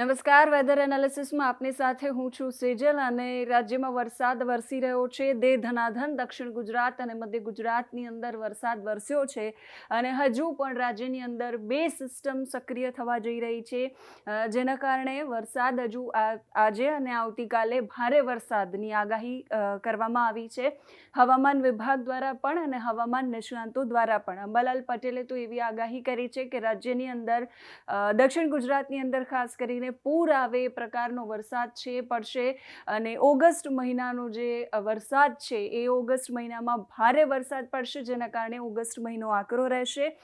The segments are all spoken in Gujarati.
નમસ્કાર વેધર એનાલિસિસમાં આપની સાથે હું છું સેજલ અને રાજ્યમાં વરસાદ વરસી રહ્યો છે. દે ધનાધન દક્ષિણ ગુજરાત અને મધ્ય ગુજરાતની અંદર વરસાદ વરસ્યો છે અને હજુ પણ રાજ્યની અંદર બે સિસ્ટમ સક્રિય થવા જઈ રહી છે. જેના કારણે વરસાદ હજુ આજે અને આવતીકાલે ભારે વરસાદની આગાહી કરવામાં આવી છે. હવામાન વિભાગ દ્વારા પણ અને હવામાન નિષ્ણાંતો દ્વારા પણ અંબાલાલ પટેલે તો એવી આગાહી કરી છે કે રાજ્યની અંદર દક્ષિણ ગુજરાતની અંદર ખાસ કરીને પૂર આવે એ પ્રકારનો વરસાદ છે એ પડશે. અને ઓગસ્ટ મહિનાનો જે વરસાદ છે, એ ઓગસ્ટ મહિનામાં ભારે વરસાદ પડશે, જેના કારણે ઓગસ્ટ મહિનો આકરો રહેશે.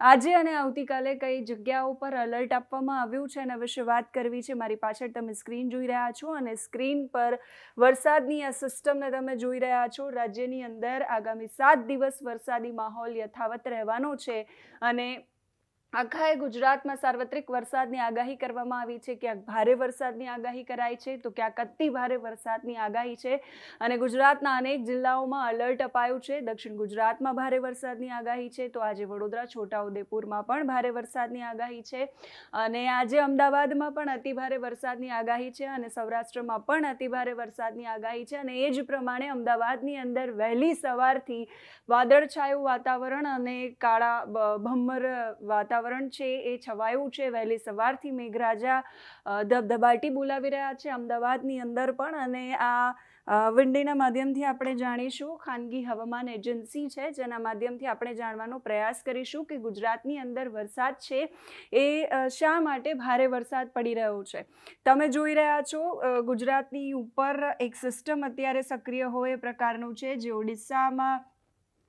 આજે અને આવતીકાલે કઈ જગ્યાઓ પર અલર્ટ આપવામાં આવ્યું છે એના વિશે વાત કરવી છે, મારી પાછળ તમે સ્ક્રીન જોઈ રહ્યા છો અને સ્ક્રીન પર વરસાદની આ સિસ્ટમને તમે જોઈ રહ્યા છો. રાજ્યની અંદર આગામી સાત દિવસ વરસાદી માહોલ યથાવત રહેવાનો છે અને આખા એ ગુજરાતમાં સાર્વત્રિક વરસાદની આગાહી કરવામાં આવી છે, ક્યાંક ભારે વરસાદની આગાહી કરાઈ છે, તો ક્યાંક અતિ ભારે વરસાદની આગાહી છે અને ગુજરાતના અનેક જિલ્લાઓમાં અલર્ટ અપાયું છે. દક્ષિણ ગુજરાતમાં ભારે વરસાદની આગાહી છે, તો આજે વડોદરા, છોટાઉદેપુરમાં પણ ભારે વરસાદની આગાહી છે અને આજે અમદાવાદમાં પણ અતિ ભારે વરસાદની આગાહી છે અને સૌરાષ્ટ્રમાં પણ અતિ ભારે વરસાદની આગાહી છે અને એ જ પ્રમાણે અમદાવાદની અંદર વહેલી સવારથી વાદળછાયું વાતાવરણ અને કાળા ભમ્મર વાતાવરણ છે, એ છવાયું છે. વહેલી સવારથી મેઘરાજા ધબધબાટી બોલાવી રહ્યા છે અમદાવાદની અંદર પણ અને આ વિંડીના માધ્યમથી આપણે જાણીશું. ખાનગી હવામાન એજન્સી છે, જેના માધ્યમથી આપણે જાણવાનો પ્રયાસ કરીશું કે ગુજરાતની અંદર વરસાદ છે, એ શા માટે ભારે વરસાદ પડી રહ્યો છે. તમે જોઈ રહ્યા છો ગુજરાતની ઉપર એક સિસ્ટમ અત્યારે સક્રિય હોય એ પ્રકારનું છે, જે ઓડિશામાં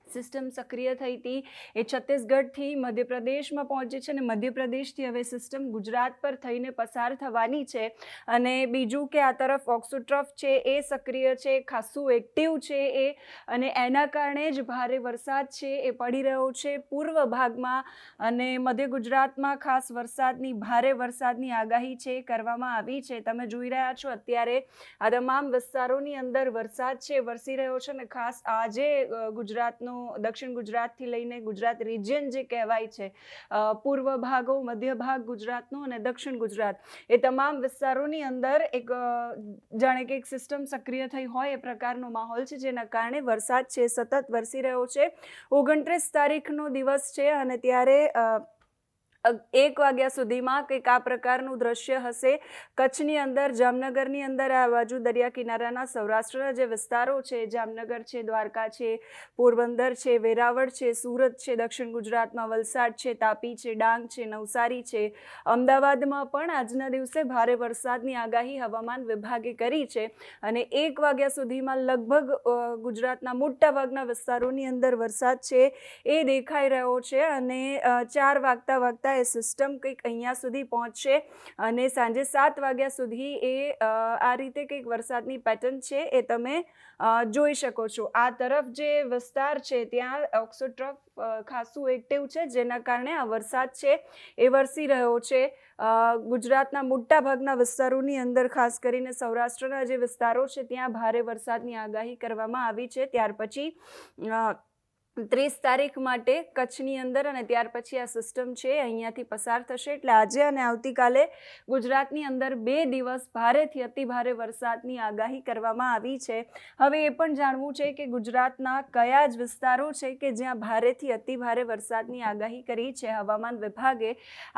સિસ્ટમ સક્રિય થઈ હતી. એ છત્તીસગઢથી મધ્યપ્રદેશમાં પહોંચી છે અને મધ્યપ્રદેશથી હવે સિસ્ટમ ગુજરાત પર થઈને પસાર થવાની છે. અને બીજું કે આ તરફ ઓક્સોટ્રફ છે એ સક્રિય છે ખાસું એક્ટિવ છે એ. અને એના કારણે જ ભારે વરસાદ છે એ પડી રહ્યો છે પૂર્વ ભાગમાં. અને મધ્ય ગુજરાતમાં ખાસ વરસાદની ભારે વરસાદની આગાહી છે કરવામાં આવી છે. તમે જોઈ રહ્યા છો અત્યારે આ તમામ વિસ્તારોની અંદર વરસાદ છે વરસી રહ્યો છે અને ખાસ આજે અ, ગુજરાતનો દક્ષિણ ગુજરાતથી લઈને ગુજરાત રિજિયન જે કહેવાય છે પૂર્વ ભાગો, મધ્ય ભાગ ગુજરાતનો અને દક્ષિણ ગુજરાત, એ તમામ વિસ્તારોની અંદર એક જાણે કે એક સિસ્ટમ સક્રિય થઈ હોય એ પ્રકારનો માહોલ છે, જેના કારણે વરસાદ છે, સતત વરસી રહ્યો છે. ઓગણત્રીસ તારીખનો દિવસ છે અને ત્યારે એક વાગ્યા સુધીમાં કંઈક આ પ્રકારનું દ્રશ્ય હશે. કચ્છની અંદર, જામનગરની અંદર, આ બાજુ દરિયા કિનારાના સૌરાષ્ટ્રના જે વિસ્તારો છે, જામનગર છે, દ્વારકા છે, પોરબંદર છે, વેરાવળ છે, સુરત છે, દક્ષિણ ગુજરાતમાં વલસાડ છે, તાપી છે, ડાંગ છે, નવસારી છે. અમદાવાદમાં પણ આજના દિવસે ભારે વરસાદની આગાહી હવામાન વિભાગે કરી છે અને એક વાગ્યા સુધીમાં લગભગ ગુજરાતના મોટા ભાગના વિસ્તારોની અંદર વરસાદ છે એ દેખાઈ રહ્યો છે અને ચાર વાગતા વાગતા એ સિસ્ટમ કંઈક અહીંયા સુધી પહોંચશે અને સાંજે સાત વાગ્યા સુધી એ આ રીતે કંઈક વરસાદની પેટર્ન છે એ તમે જોઈ શકો છો. આ તરફ જે વિસ્તાર છે ત્યાં ઓક્સોટ્રફ ખાસું એક્ટિવ છે જેના કારણે આ વરસાદ છે એ વરસી રહ્યો છે. ગુજરાતના મોટા ભાગના વિસ્તારોની અંદર ખાસ કરીને સૌરાષ્ટ્રના જે વિસ્તારો છે ત્યાં ભારે વરસાદની આગાહી કરવામાં આવી છે. ત્યાર પછી ત્રીસ તારીખ માટે કચ્છની અંદર અને ત્યાર પછી આ સિસ્ટમ છે અહીંયાથી પસાર થશે. એટલે આજે અને આવતીકાલે ગુજરાતની અંદર બે દિવસ ભારેથી અતિ ભારે વરસાદની આગાહી કરવામાં આવી છે. હવે એ પણ જાણવું છે કે ગુજરાતના કયા જ વિસ્તારો છે કે જ્યાં ભારેથી અતિ ભારે વરસાદની આગાહી કરી છે હવામાન વિભાગે.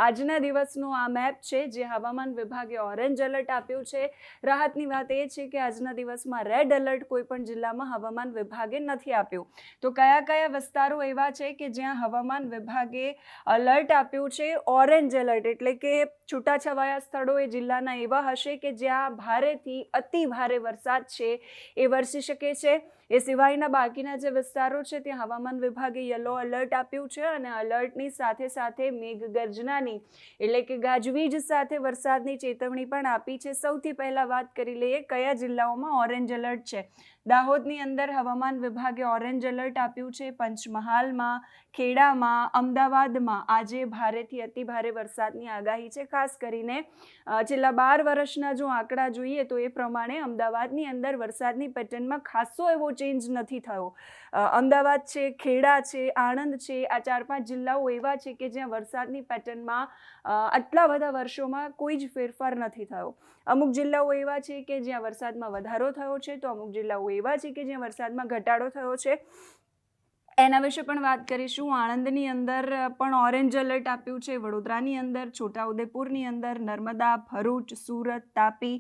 આજના દિવસનો આ મેપ છે જે હવામાન વિભાગે ઓરેન્જ એલર્ટ આપ્યું છે. રાહતની વાત એ છે કે આજના દિવસમાં રેડ એલર્ટ કોઈ પણ જિલ્લામાં હવામાન વિભાગે નથી આપ્યું. તો કયા કયા વિસ્તારો એવા છે કે જ્યાં હવામાન વિભાગે અલર્ટ આપ્યું છે ઓરેન્જ એલર્ટ એટલે કે છૂટાછવાયા સ્થળો એ જિલ્લાના એવા હશે કે જ્યાં ભારેથી અતિ ભારે વરસાદ છે એ વરસી શકે છે. એ સિવાયના બાકીના જે વિસ્તારો છે, ત્યાં હવામાન વિભાગે યલો અલર્ટ આપ્યું છે અને અલર્ટની સાથે સાથે મેઘગર્જનાની એટલે કે ગાજવીજ સાથે વરસાદની ચેતવણી પણ આપી છે. સૌથી પહેલાં વાત કરી લઈએ કયા જિલ્લાઓમાં ઓરેન્જ એલર્ટ છે? દાહોદની અંદર હવામાન વિભાગે ઓરેન્જ એલર્ટ આપ્યું છે. પંચમહાલમાં, ખેડામાં, અમદાવાદમાં આજે ભારેથી અતિ ભારે વરસાદની આગાહી છે. ખાસ કરીને છેલ્લા બાર વર્ષના જો આંકડા જોઈએ તો એ પ્રમાણે અમદાવાદની અંદર વરસાદની પેટર્નમાં ખાસો એવો ચેન્જ નથી થયો. અમદાવાદ છે, ખેડા છે, આણંદ છે, આ ચાર પાંચ જિલ્લાઓ એવા છે કે જ્યાં વરસાદની પેટર્નમાં આટલા બધા વર્ષોમાં કોઈ જ ફેરફાર નથી થયો. અમુક જિલ્લાઓ એવા છે કે જ્યાં વરસાદમાં વધારો થયો છે, તો અમુક જિલ્લાઓ એવા છે કે જ્યાં વરસાદમાં ઘટાડો થયો છે. એના વિશે પણ વાત કરીશું. આણંદની અંદર પણ ઓરેન્જ એલર્ટ આપ્યું છે. વડોદરાની અંદર, છોટાઉદેપુરની અંદર, નર્મદા, ભરૂચ, સુરત, તાપી,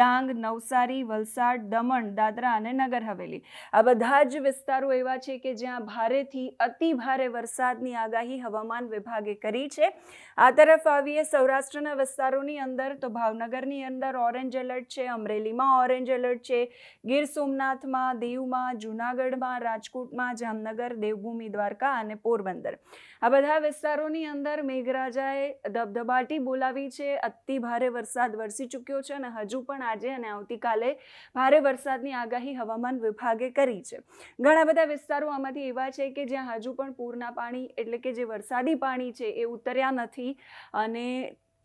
ડાંગ, નવસારી, વલસાડ, દમણ, દાદરા અને નગર હવેલી. આ બધા જ વિસ્તારો એવા છે કે જ્યાં ભારેથી અતિ ભારે વરસાદની આગાહી હવામાન વિભાગે કરી છે. આ તરફ આવીએ સૌરાષ્ટ્રના વિસ્તારોની અંદર. તો ભાવનગરની અંદર ઓરેન્જ એલર્ટ છે, અમરેલીમાં ઓરેન્જ એલર્ટ છે, ગીર સોમનાથમાં, દીવમાં, જૂનાગઢમાં, રાજકોટમાં, જામનગર દેવભૂમિ દ્વારકા અને પોરબંદર. આ બધા વિસ્તારોની અંદર મેઘરાજાએ ધબધબાટી બોલાવી છે. અતિ ભારે વરસાદ વરસી ચૂક્યો છે અને હજુ પણ આજે અને આવતીકાલે ભારે વરસાદની આગાહી હવામાન વિભાગે કરી છે. ઘણા બધા વિસ્તારો આમાંથી એવા છે કે જ્યાં હજુ પણ પૂરના પાણી એટલે કે જે વરસાદી પાણી છે એ ઉતર્યા નથી અને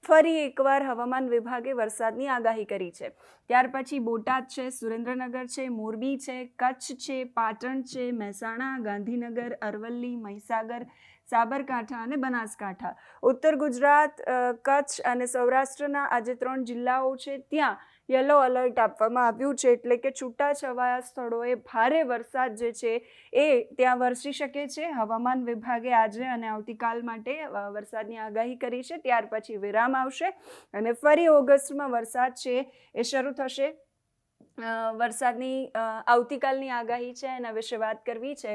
ફરી એકવાર હવામાન વિભાગે વરસાદની આગાહી કરી છે. ત્યાર પછી બોટાદ છે, સુરેન્દ્રનગર છે, મોરબી છે, કચ્છ છે, પાટણ છે, મહેસાણા, ગાંધીનગર, અરવલ્લી, મહીસાગર, સાબરકાંઠા અને બનાસકાંઠા. ઉત્તર ગુજરાત કચ્છ અને સૌરાષ્ટ્રના આ જે ત્રણ જિલ્લાઓ છે. ત્યાં યલો અલર્ટ આપવામાં આવ્યું છે એટલે કે છૂટાછવાયા સ્થળોએ ભારે વરસાદ જે છે એ ત્યાં વરસી શકે છે. હવામાન વિભાગે આજે અને આવતીકાલ માટે વરસાદની આગાહી કરી છે. ત્યાર પછી વિરામ આવશે અને ફરી ઓગસ્ટમાં વરસાદ છે એ શરૂ થશે. વરસાદની આવતીકાલની આગાહી છે એના વિશે વાત કરવી છે.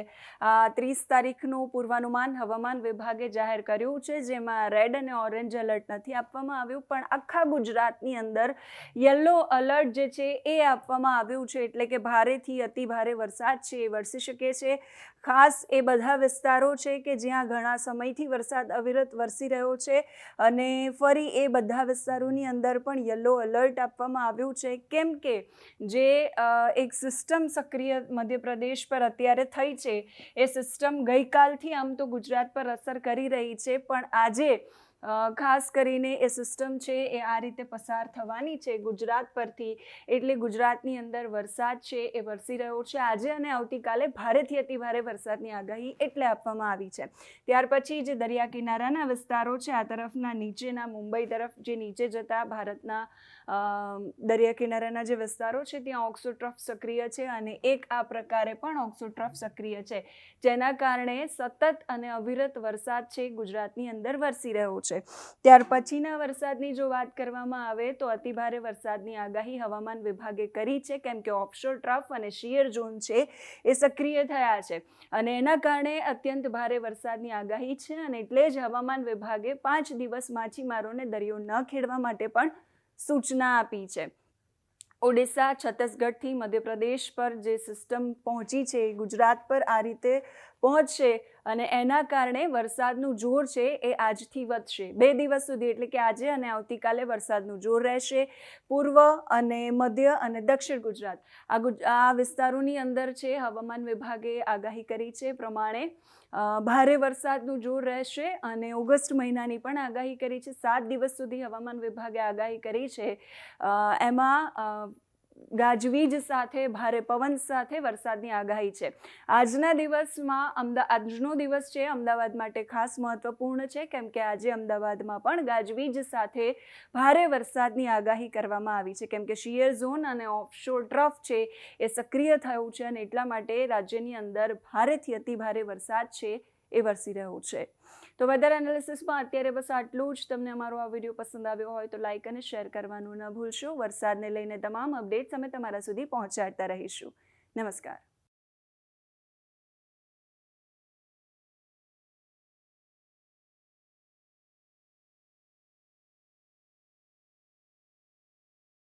ત્રીસ તારીખનું પૂર્વાનુમાન હવામાન વિભાગે જાહેર કર્યું છે, જેમાં રેડ અને ઓરેન્જ એલર્ટ નથી આપવામાં આવ્યું, પણ આખા ગુજરાતની અંદર યલો એલર્ટ જે છે એ આપવામાં આવ્યું છે, એટલે કે ભારેથી અતિ ભારે વરસાદ છે એ વરસી શકે છે. ખાસ એ બધા વિસ્તારો છે કે જ્યાં ઘણા સમયથી વરસાદ અવિરત વરસી રહ્યો છે અને ફરી એ બધા વિસ્તારોની અંદર પણ યલો એલર્ટ આપવામાં આવ્યું છે. કેમ કે જે એક સિસ્ટમ સક્રિય મધ્યપ્રદેશ પર અત્યારે થઈ છે, એ સિસ્ટમ ગઈકાલથી આમ તો ગુજરાત પર અસર કરી રહી છે, પણ આજે ખાસ કરીને એ સિસ્ટમ છે એ આ રીતે પસાર થવાની છે ગુજરાત પરથી. એટલે ગુજરાતની અંદર વરસાદ છે એ વરસી રહ્યો છે. આજે અને આવતીકાલે ભારેથી અતિ ભારે વરસાદની આગાહી એટલે આપવામાં આવી છે. ત્યાર પછી જે દરિયા કિનારાના વિસ્તારો છે, આ તરફના નીચેના મુંબઈ તરફ જે નીચે જતા ભારતના દરિયા કિનારાના જે વિસ્તારો છે, ત્યાં ઓક્સોટ્રફ સક્રિય છે અને એક આ પ્રકારે પણ ઓક્સોટ્રફ સક્રિય છે. જેના કારણે સતત અને અવિરત વરસાદ છે, ગુજરાતની અંદર વરસી રહ્યો છે. ત્યાર પછીના વરસાદની જો વાત કરવામાં આવે તો અતિભારે વરસાદની આગાહી હવામાન વિભાગે કરી છે, કેમ કે ઓફશોર ટ્રફ અને શિયર ઝોન છે એ સક્રિય થયા છે. અને એના કારણે અત્યંત ભારે વરસાદની આગાહી છે અને એટલે જ હવામાન વિભાગે પાંચ દિવસ માછીમારોને દરિયો ન ખેડવા માટે પણ સૂચના આપી છે. ઓડિશા, છત્તીસગઢથી મધ્યપ્રદેશ પર જે સિસ્ટમ પહોંચી છે ગુજરાત પર આ રીતે પહોંચશે. અને એના કારણે વરસાદનું જોર છે એ આજથી વધશે. બે દિવસ સુધી એટલે કે આજે અને આવતીકાલે વરસાદનું જોર રહેશે. પૂર્વ અને મધ્ય અને દક્ષિણ ગુજરાત. આ ગુજ, આ વિસ્તારોની અંદર છે હવામાન વિભાગે આગાહી કરી છે પ્રમાણે ભારે વરસાદનું જોર રહેશે અને ઓગસ્ટ મહિનાની પણ આગાહી કરી છે. સાત દિવસ સુધી હવામાન વિભાગે આગાહી કરી છે. એમાં ગાજવીજ સાથે, ભારે પવન સાથે વરસાદની આગાહી છે. આજના દિવસમાં અમદા, આજનો દિવસ છે, અમદાવાદ માટે ખાસ મહત્વપૂર્ણ છે, કેમ કે આજે અમદાવાદમાં પણ ગાજવીજ સાથે ભારે વરસાદની આગાહી કરવામાં આવી છે. કેમ કે શિયર ઝોન અને ઓફશોર ટ્રફ છે, એ સક્રિય થયું છે અને એટલા માટે રાજ્યની અંદર ભારેથી અતિ ભારે વરસાદ છે એ વરસી રહ્યો છે. તો વેધર એનાલિસિસમાં અત્યારે બસ આટલું જ. તમને અમારો આ વીડિયો પસંદ આવ્યો હોય તો લાઇક અને શેર કરવાનું ન ભૂલશો. વરસાદને લઈને તમામ અપડેટ્સ અમે તમારા સુધી પહોંચાડતા રહીશું. નમસ્કાર.